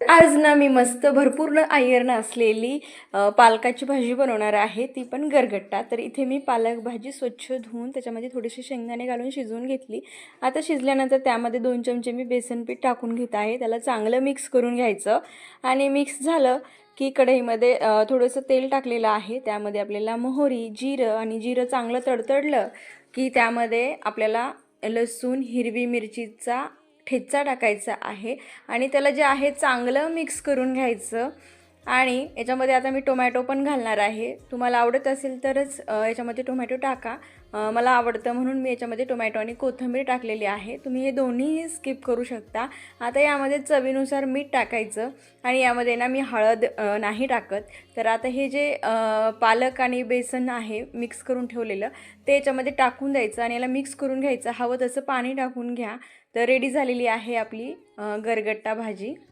आज ना मी मस्त भरपूर आयर्न असलेली पालकाची भाजी बनवणार आहे. ती पण गरगट्टा. तर इथे मी पालक भाजी स्वच्छ धुवून त्याच्यामध्ये थोडेसे शेंगदाणे घालून शिजवून घेतली. आता शिजल्यानंतर त्यामध्ये दोन चमचे मी बेसन पीठ टाकून घेत आहे. त्याला चांगलं मिक्स करून घ्यायचं. आणि मिक्स झालं की कढईमध्ये थोडंसं तेल टाकलेलं आहे. त्यामध्ये आपल्याला मोहरी जिरं आणि जिरं चांगलं तडतडलं की त्यामध्ये आपल्याला लसूण हिरवी मिरचीचा ठेचा टाकायचा आहे आणि त्याला जे आहे चांगलं मिक्स करून घ्यायचं. आणि याच्यामध्ये आता मी टोमॅटो पण घालणार आहे. तुम्हाला आवडत असेल तरच याच्यामध्ये टोमॅटो टाका. मला आवडतं म्हणून मी याच्यामध्ये टोमॅटो आणि कोथिंबीर टाकलेली आहे. तुम्ही हे दोन्हीही स्किप करू शकता. आता यामध्ये चवीनुसार मीठ टाकायचं आणि यामध्ये ना मी हळद नाही टाकत. तर आता हे जे पालक आणि बेसन आहे मिक्स करून ठेवलेलं ते याच्यामध्ये टाकून द्यायचं आणि याला मिक्स करून घ्यायचं. हवं तसं पाणी टाकून घ्या. तर रेडी झालेली आहे आपली गरगट्टा भाजी.